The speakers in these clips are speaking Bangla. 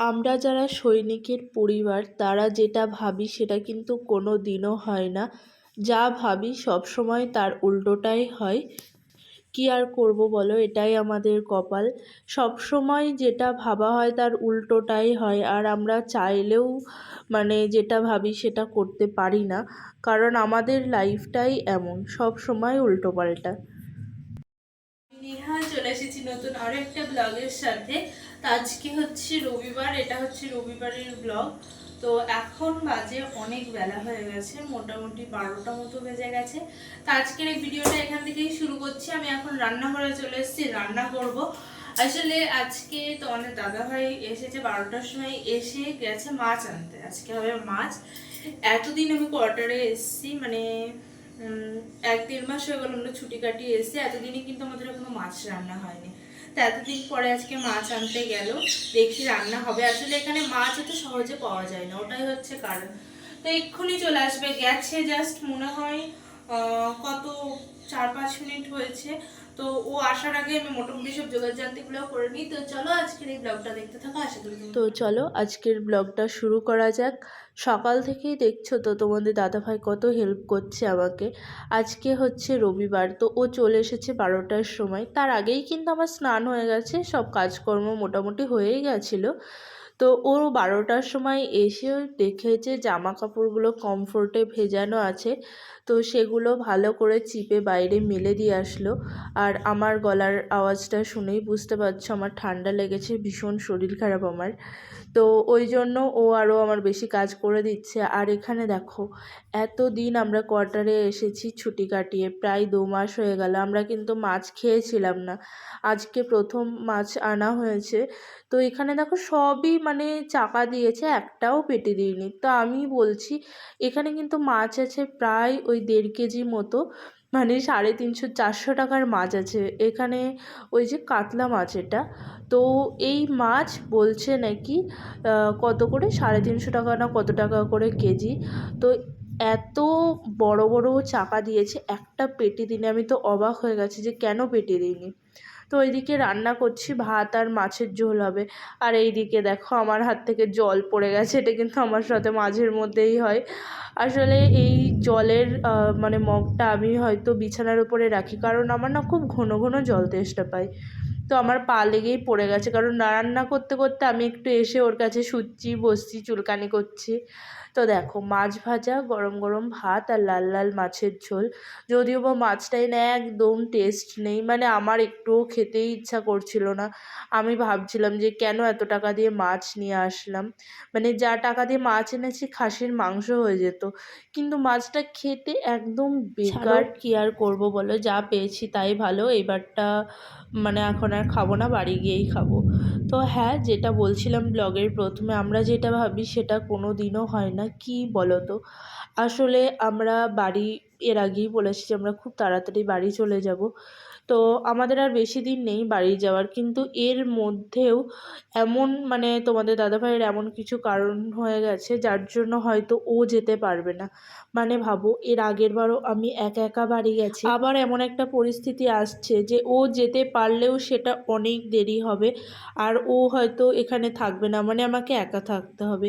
আমরা যারা সৈনিকের পরিবার, তারা যেটা ভাবি সেটা কিন্তু কোনো দিনও হয় না। যা ভাবি সব সময় তার উল্টোটাই হয়। কী আর করব বলো, এটাই আমাদের কপাল। সব সময় যেটা ভাবা হয় তার উল্টোটাই হয়, আর আমরা চাইলেও মানে যেটা ভাবি সেটা করতে পারি না, কারণ আমাদের লাইফটাই এমন, সব সময় উল্টোপাল্টা। নেহা, চলে এসেছি নতুন আরও একটা ব্লগের সাথে। আজকে হচ্ছে রবিবার, এটা হচ্ছে রবিবারের ব্লগ তো এখন বাজে অনেক বেলা হয়ে গেছে, মোটামুটি বারোটা মতো বেজে গেছে। তো আজকের এই ভিডিওটা এখান থেকেই শুরু করছি। আমি এখন রান্নাঘরে চলে এসেছি, রান্না করব। আসলে আজকে তো অনেক দাদাভাই এসেছে বারোটার সময়, এসে গেছে মাছ আনতে। আজকে হবে মাছ। এতদিন আমি কোয়ার্টারে এসেছি মানে এক দেড় মাস হয়ে গেল আমরা ছুটি কাটিয়ে এসেছি। এতদিনই কিন্তু আমাদের কোনো মাছ রান্না হয়নি। এতদিন পরে আজকে মাছ আনতে গেল, দেখি রান্না হবে। আসলে এখানে মাছ এত সহজে পাওয়া যায় না, ওটাই হচ্ছে কারণ। তো এক্ষুনি চলে আসবে, গেছে জাস্ট মনে হয় কত চার পাঁচ মিনিট হয়েছে। তো ও আসার আগে আমি মোটামুটি সব যোগাযোগগুলো করে নিই। তো চলো আজকের এই ব্লগটা দেখতে থাকো, আশা করি তো চলো আজকের ব্লগটা শুরু করা যাক। সকাল থেকেই দেখছ তো তোমাদের দাদাভাই কত হেল্প করছে আমাকে। আজকে হচ্ছে রবিবার, তো ও চলে এসেছে বারোটার সময়। তার আগেই কিন্তু আমার স্নান হয়ে গেছে, সব কাজকর্ম মোটামুটি হয়েই গেছিল। তো ও বারোটার সময় এসে দেখেছে জামা কাপড়গুলো কমফোর্টে ভেজানো আছে। তো সেগুলো ভালো করে চিপে বাইরে মেলে দিয়ে আসলো। আর আমার গলার আওয়াজটা শুনেই বুঝতে পারছ, আমার ঠান্ডা লেগেছে, ভীষণ শরীর খারাপ আমার। তো ওই জন্য ও আরও আমার বেশি কাজ করে দিচ্ছে। আর এখানে দেখো এত দিন আমরা কোয়ার্টারে এসেছি ছুটি কাটিয়ে, প্রায় দু মাস হয়ে গেল, আমরা কিন্তু মাছ খেয়েছিলাম না। আজকে প্রথম মাছ আনা হয়েছে। তো এখানে দেখো সবই মানে চাকা দিয়েছে, একটাও পেটে দিইনি। তো আমি বলছি, এখানে কিন্তু মাছ আছে প্রায় ওই দেড় কেজি মতো। মানে সাড়ে তিনশো, চারশো টাকার মাছ আছে। এখানে ওই যে কাতলা মাছ এটা। তো এই মাছ বলছে নাকি কত করে? সাড়ে তিনশো টাকা না কত টাকা করে কেজি? তো এত বড় বড় চাকা দিয়েছে, একটা পেটি দিনে। আমি তো অবাক হয়ে গেছি যে কেন পেটি দিইনি তো ওইদিকে রান্না করছি, ভাত আর মাছের ঝোল হবে। আর এইদিকে দেখো আমার হাত থেকে জল পড়ে গেছে, এটা কিন্তু আমার সাথে মাঝের মধ্যেই হয়। আসলে এই জলের মানে মগটা আমি হয়তো বিছানার উপরে রাখি, কারণ আমার না খুব ঘন ঘন জল তেষ্টা পায়। তো আমার পা লেগেই পড়ে গেছে, কারণ রান্না করতে করতে আমি একটু এসে ওর কাছে শুচ্ছি, বসছি, চুলকানি করছি। তো দেখো, মাছ ভাজা, গরম গরম ভাত আর লাল লাল মাছের ঝোল। যদিও বা মাছটাই না, একদম টেস্ট নেই। মানে আমার একটুও খেতেই ইচ্ছা করছিল না। আমি ভাবছিলাম যে কেন এত টাকা দিয়ে মাছ নিয়ে আসলাম? মানে যা টাকা দিয়ে মাছ এনেছি, খাসির মাংস হয়ে যেত। কিন্তু মাছটা খেতে একদম বেকার কি আর করব বলো? যা পেয়েছি তাই ভালো। এবারটা মানে এখন আর খাব না, বাড়ি গিয়েই খাব। তো হ্যাঁ যেটা বলছিলাম ব্লগের প্রথমে, আমরা যেটা ভাবি সেটা কোনো দিনও হয় না। কি বলো তো আসলে আমরা বাড়ি এর আগেই বলেছি যে আমরা খুব তাড়াতাড়ি বাড়ি চলে যাব। তো আমাদের আর বেশি দিন নেই বাড়ি যাওয়ার, কিন্তু এর মধ্যেও এমন মানে তোমাদের দাদাভাইয়ের এমন কিছু কারণ হয়ে গেছে যার জন্য হয়তো ও যেতে পারবে না। মানে ভাবো, এর আগের বারও আমি একা একা বাড়ি গেছি। আবার এমন একটা পরিস্থিতি আসছে যে ও যেতে পারলেও সেটা অনেক দেরি হবে আর ও হয়তো এখানে থাকবে না। মানে আমাকে একা থাকতে হবে।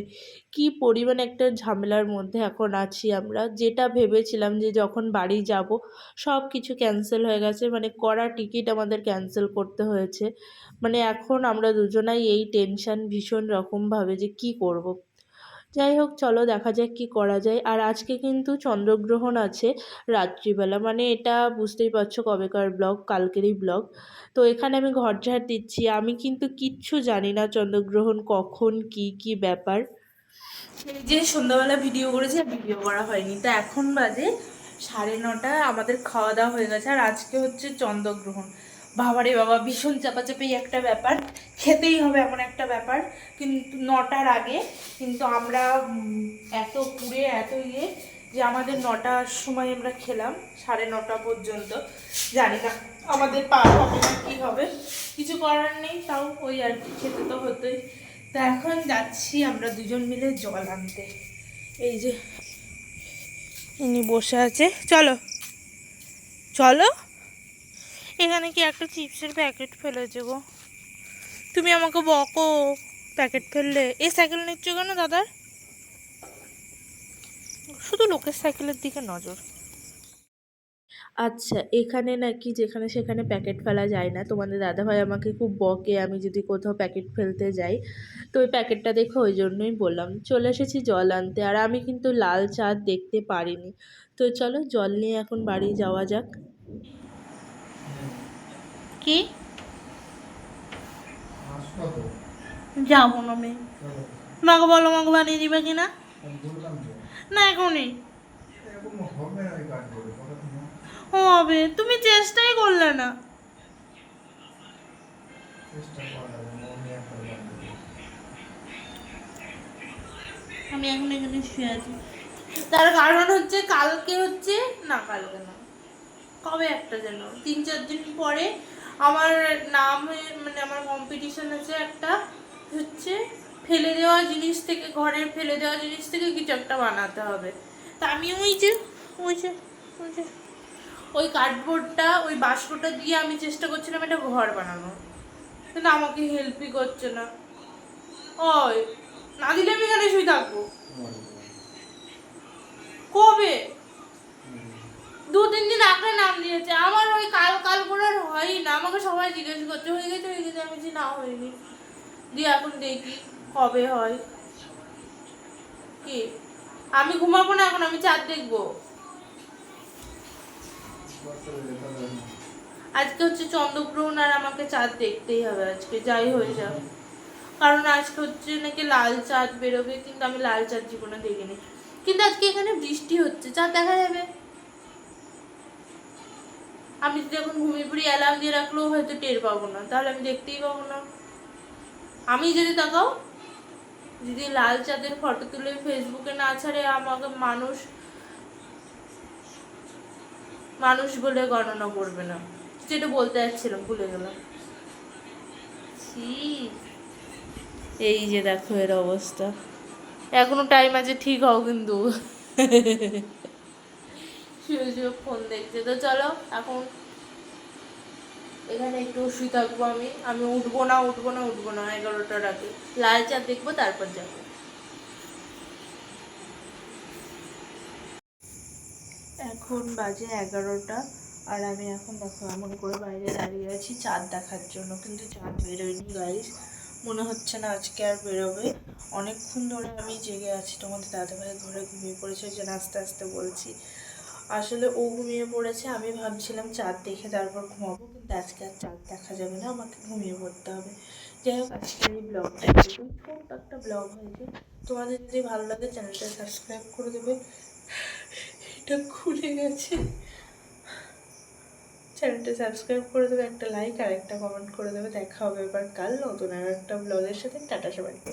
কি পরিমাণ একটা ঝামেলার মধ্যে এখন আছি আমরা, যেটা ভেবেছিলাম যে যখন বাড়ি যাব, সব কিছু ক্যান্সেল হয়ে গেছে। মানে করা টিকিট আমাদের ক্যান্সেল করতে হয়েছে। মানে এখন আমরা দুজনাই এই টেনশন ভীষণ রকমভাবে যে কি করব। যাই হোক, চলো দেখা যাক কি করা যায়। আর আজকে কিন্তু চন্দ্রগ্রহণ আছে রাত্রিবেলা। মানে এটা বুঝতেই পারছ কবেকার ব্লগ, কালকেরই ব্লগ। তো এখানে আমি ঘর ঝাড় দিচ্ছি। আমি কিন্তু কিচ্ছু জানি না চন্দ্রগ্রহণ কখন, কি কি ব্যাপার। এই যে সন্ধ্যাবেলা ভিডিও করেছি ভিডিও করা হয়নি। তো এখন বাজে সাড়ে নটায় আমাদের খাওয়া দাওয়া হয়ে গেছে। আর আজকে হচ্ছে চন্দ্রগ্রহণ। বাবারে বাবা, ভীষণ চাপাচাপি একটা ব্যাপার। খেতেই হবে এমন একটা ব্যাপার। কিন্তু নটার আগে, কিন্তু আমরা এত পুড়ে, এত ইয়ে যে আমাদের নটার সময় আমরা খেলাম, সাড়ে নটা পর্যন্ত। জানি না, আমাদের পার হবে না, কি হবে? কিছু করার নেই, তাও ওই আর কি, খেতে তো হতোই। তা এখন যাচ্ছি আমরা দুজন মিলে জল আনতে। এই যে ইনি বসে আছে। চলো। চলো। এখানে কি একটা চিপসের প্যাকেট ফেলেছে গো। তুমি আমাকে বকো, প্যাকেট ফেললে। এ সাইকেল নিচ্ছ কেন দাদার? শুধু লোকের সাইকেলের দিকে নজর। আচ্ছা এখানে নাকি যেখানে সেখানে প্যাকেট ফেলা যায় না। তোমাদের দাদাভাই আমাকে খুব বকে আমি যদি কোথাও প্যাকেট ফেলতে যাই। তো ওই প্যাকেটটা দেখে ওই জন্যই বললাম চলে এসেছি জল আনতে। আর আমি কিন্তু লাল চাঁদ দেখতে পারিনি। তো চলো জল নিয়ে এখন বাড়ি যাওয়া যাক। কি? যাব না আমি। মাকে বলো মাকে বানিয়ে দিবে কিনা? না এখনই। হবে না ওই কাজ করে কথা তো না হবে, তুমি চেষ্টাই করলে না। আমি এখন এখানে শুয়ে আছি। তার কারণ হচ্ছে কালকে হচ্ছে, না, কালকে না, কবে একটা যেন, তিন, চার দিন পরে আমার নাম মানে আমার কম্পিটিশন আছে একটা, হচ্ছে ফেলে দেওয়া জিনিস থেকে ঘরের ফেলে দেওয়া জিনিস থেকে কিছু একটা বানাতে হবে। তা আমি ওই যে ওই যে ওই যে ওই কার্ডবোর্ডটা ওই বাস্কটা দিয়ে আমি চেষ্টা করছিলাম একটা ঘর বানানো কিন্তু আমাকে হেল্পই করছে না। ওই, না দিলে আমি এখানে শুয়ে থাকব। কবে? দু, তিন দিন আগে নাম দিয়েছে। আমার ওই কাল কাল করে আর হয়ই না। আমাকে সবাই জিজ্ঞেস করছে, হয়ে গেছে হয়ে গেছে। আমি বলছি, না, হয়নি। দিয়ে এখন দেখি কবে হয়। কি? আমি ঘুমাবো না এখন, আমি চাঁদ দেখব। আজকে হচ্ছে চন্দ্রগ্রহণ আর আমাকে চাঁদ দেখতেই হবে আজকে, যাই হয়ে যাক। কারণ আজকে হচ্ছে নাকি লাল চাঁদ বেরোবে, কিন্তু আমি লাল চাঁদ জীবনে দেখিনি। কিন্তু আজকে এখানে বৃষ্টি হচ্ছে চাঁদ দেখা যাবে। আমি যদি এখন পড়ি অ্যালার্ম দিয়ে রাখলেও হয়তো টের পাবো না, তাহলে আমি দেখতেই পাবো না। আমি যদি তাকাও, যদি লাল চাঁদের ফটো তুলে ফেসবুকে না ছাড়ে আমাকে মানুষ মানুষ বলে গণনা করবে না। যেটা বলতে যাচ্ছিলাম, ভুলে গেলাম। এই যে দেখো এর অবস্থা। এখনও টাইম আছে, ঠিক হও কিন্তু। ফোন দেখছে। তো চলো, এখন এখানে একটু শুয়ে থাকব আমি। আমি উঠবো না উঠবো না উঠবো না। এগারোটার আগে। লাল চা দেখব, তারপর যাব। এখন বাজে এগারোটা আর আমি এখন দেখো এমন করে বাইরে দাঁড়িয়ে আছি, চাঁদ দেখার জন্য। কিন্তু চাঁদ বেরোয়নি গাইস মনে হচ্ছে না আজকে আর বেরোবে। অনেকক্ষণ ধরে আমি জেগে আছি। তোমাদের দাদাভাই ঘরে ঘুমিয়ে পড়েছে যে আস্তে আস্তে বলছি। আসলে ও ঘুমিয়ে পড়েছে, আমি ভাবছিলাম চাঁদ দেখে তারপর ঘুমাবো, কিন্তু আজকে আর চাঁদ দেখা যাবে না, আমাকে ঘুমিয়ে পড়তে হবে। যাই হোক, আজকের এই ব্লগটা ছোট্ট একটা ব্লগ হয়েছে। তোমাদের যদি ভালো লাগে, চ্যানেলটা সাবস্ক্রাইব করে দেবে। এটা খুলে গেছে। চ্যানেলটা সাবস্ক্রাইব করে দেবে, একটা লাইক আর একটা কমেন্ট করে দেবে। দেখা হবে এবার কাল নতুন আর একটা ব্লগের সাথে। টাটা সবাইকে।